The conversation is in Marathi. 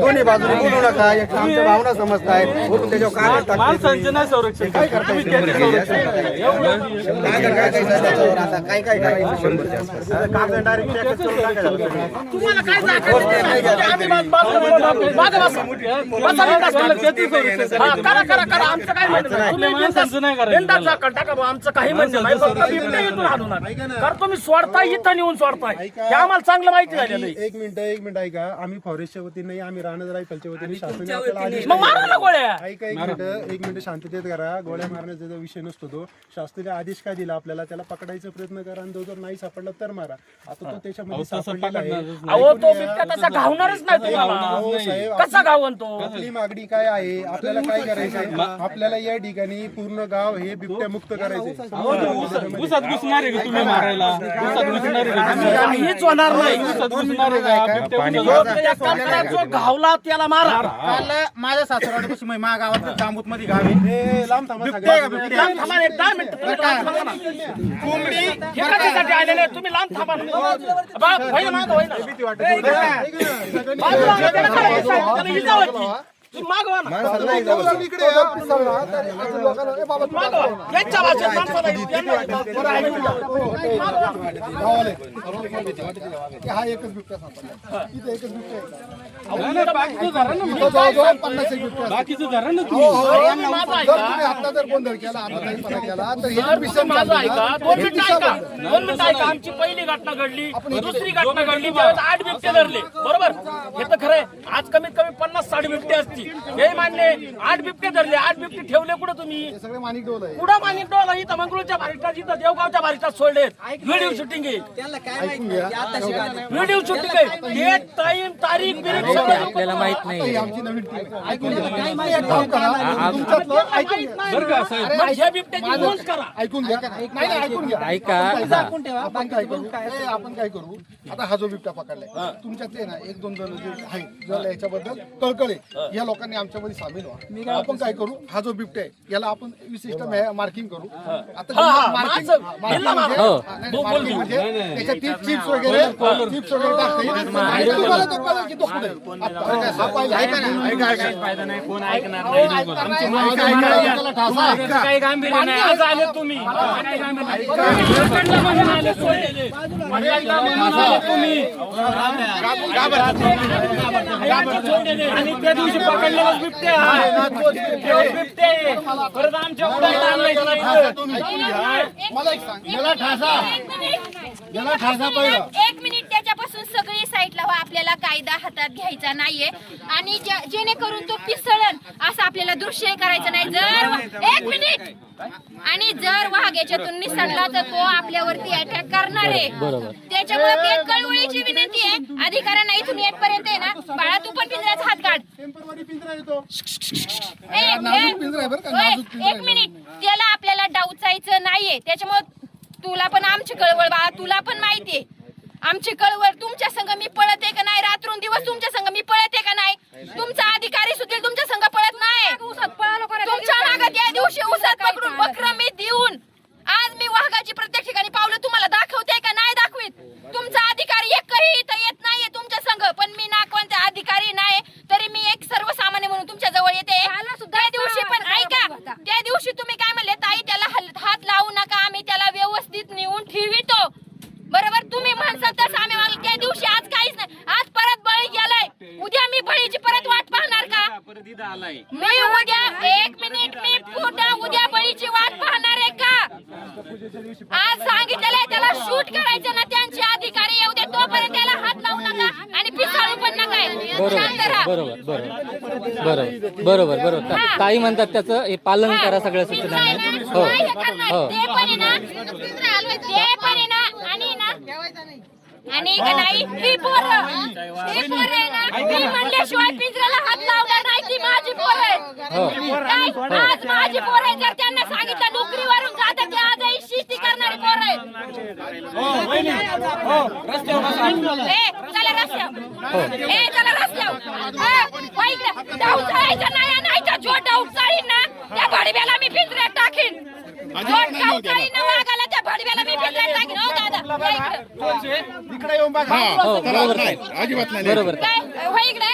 दोन्ही बाजूने बोलू नका एक आमच्या भावना समजत आहे त्याच्यावर काय संरक्षण काय तुम्ही काय आमचं काही सोडताय इथं नेऊन सोडताय. हे आम्हाला चांगलं माहिती झालेलं आहे एक मिनिट एक मिनिट ऐका. आम्ही फॉरेस्टच्या वतीने आम्ही राहणार रायफलच्या वतीने शासनाने आपल्याला आदेश मग मारा ना गोळ्या. ऐका एक मिनिट एक मिनिट शांततेत करा. गोळ्या मारण्याचा जो विषय नसतो तो. शासनाने आदेश काय दिला आपल्याला? त्याला पकडायचा प्रयत्न करा आणि तो जर नाही सापडला तर मारा. आता तो त्याच्यामध्ये सापडलेला आहे. अहो तो बिबट्या तसा घावणारच नाही तुम्हाला. अहो, साहेब, कसा घावन तो? आपली मागणी काय आहे? आपल्याला काय करायचं आहे? आपल्याला या ठिकाणी पूर्ण गाव हे बिबट्या मुक्त करायचे उसात घुसणार आहे का तुम्ही मारायला? घुसणार आहे का तुम्ही? काहीच होणार नाही. जो घावला त्याला मारा. काल माझ्या सासरवाडीपासून माझ्या गावात जांबूत मध्ये गाव आहे. लांब थांबा एक दहा मिनिटं. कोंबडी आलेले? तुम्ही लांब थांबा होय ना, ना. मागवा. यांच्या भाषेत माणसाला यांना. हा एकच बिबट्या सापडला इथे एकच बिबट्या आहे. बाकीचं धरा ना इथं जवळजवळ पन्नास एक बिबट्या बाकीचं धरा ना तुम्ही जर यांना माझं जर ऐका. तुम्ही आता जर गोंधळ केला आता काही फरक केला तर हे जर विषय तुम्ही माझं चालू ऐका ना, दोन मिनिटं विषय ऐका. चालू. दोन मिनिटं ऐका. आमची पहिली घटना घडली. दुसरी घटना घडली त्यावेळेस आठ बिबटे धरले बरोबर. हे तर खरंय आज कमीत कमी पन्नास साठ बिबटे असतील. हे मान्य आहे. आठ बिबटे धरले आठ बिबटे ठेवले कुठं तुम्ही? हे सगळे माणिक डोल आहे कुठं मानिक डोला इथं मंगळूरच्या बारिष्टात इथं देवगावच्या बारिष्टात सोडले व्हिडिओ शूटिंग आहे. व्हिडिओ शूटिंग आहे. डेट टाइम तारीख बिरीख सगळं आपल्याला माहीत ही नाही. आमची नवीन टीम आहे. ऐकून घ्या तुम्ही एक काम करा. तुमच्यातलं ऐकून घ्या. बरं का साहेब? मग ह्या बिबट्याची नोंद करा. ऐकून घ्या. नाही नाही ऐकून घ्या. ऐका. हा. आपण ठेवा. आपण काय करू? ए, आपण काय करू? आता हा जो बिबट्या पकडलाय तुमच्यातले ना एक दोन जण जे आहेत जर याच्याबद्दल कळकळे या लोकांनी आमच्यामध्ये सामील व्हा. आपण काय करू? हा जो बिबट्या आहे याला आपण विशिष्ट मार्किंग करू. आता हा, मार्किंग माझं- बिल्ला मारा. हो. मार्किंग म्हणजे त्याच्यात ती चिप्स वगैरे चिप्स वगैरे टाकता. आता तुम्ही. आणि त्या दिवशी पकडलेला बिबटे बिबटे परत आमच्या उडायला मला ठासा गेला ठासा पहिला त्याच्यापासून सगळी साईडला व्हा आपल्याला कायदा हातात घ्यायचा नाहीये. आणि जेणेकरून तो पिसळण असं आपल्याला दृश्य करायचं नाही. जर एक मिनिट! आणि जर वाघ याच्यातून निसटला तर तो आपल्यावरती अटॅक करणार आहे. त्याच्यामुळे एक कळवळीची विनंती आहे. अधिकाऱ्यांना इथून येतपर्यंत आहे ना बाळा तू पण पिंजऱ्याचा हात काढ. टेम्परवारी पिंजरा येतो ए, नाजूक ए, पिंजरा आहे बरं का, ओय, नाजूक पिंजरा एक मिनिट. त्याला आपल्याला डावचायचं नाहीये. त्याच्यामुळे तुला पण आमची कळवळ बाळा तुला पण माहितीये. आमची कळवळ तुमच्या संघ मी पळत आहे का नाही रात्रून दिवस तुमच्या संघ मी पळते का नाही तुमचा अधिकारी सुद्धा तुमच्या संघ पळत नाही तुमच्या मागे त्या दिवशी उसात पकडून बकर मी देऊन आज मी वाघाची प्रत्येक ठिकाणी पावलं तुम्हाला दाखवते का नाही दाखवीत तुमचा अधिकारी एकही इथं येत नाहीये तुमच्या संघ पण मी ना कोणता अधिकारी नाही तरी मी एक सर्वसामान्य म्हणून तुमच्या जवळ येते त्या दिवशी पण ऐका त्या दिवशी तुम्ही काय म्हणले ताई त्याला हल- हात लावू नका आम्ही त्याला व्यवस्थित नेऊन ठेवितो बरोबर तुम्ही म्हणसाल तसं आम्ही वागलो त्या दिवशी आज काहीच नाही आज परत बळी गेलाय उद्या मी बळीची परत वाट पाहणार का मी उद्या एक मिनिट मी पुन्हा उद्या बळीची वाट पाहणार आहे का? आज सांगितलेलं आहे त्याला शूट करायचं ना त्यांचे अधिकारी येऊ दे तोपर्यंत त्याला हात लावू नका आणि पिसाळू पण नका. शांत राहा. बरोबर बरोबर बरोबर बरोबर ता- ताई म्हणतात त्याचं हे पालन करा सगळ्या सूचनांना हो. हो ते पण आहे ना ते पण आहे ना आणि ना आणि का नाही ही पोरं ही पोरं आहे ना मी म्हणल्याशिवाय पिंजऱ्याला हात लावणार नाही ती माझी पोरं आहे काय? आज माझी पोरं आहे जर त्यांना सांगितलं नोकरीवरून जातात ते आजही शिस्ती करणारी पोरं आहेत. ए, चला रस्त्यावर. ए चला रस्त्यावर. हा, वा इकडे. नाही नाही तर जो डाव चाळीन ना त्या भडव्याला मी पिंजऱ्यात टाकीन. जो डाव चाळीन ना वाघाला त्या भडव्याला मी पिंजऱ्यात टाकीन हो दादा या इकडं. इकडे येऊन बघा हो बरोबर नाही अजिबात नाही बरोबर हो इकडे.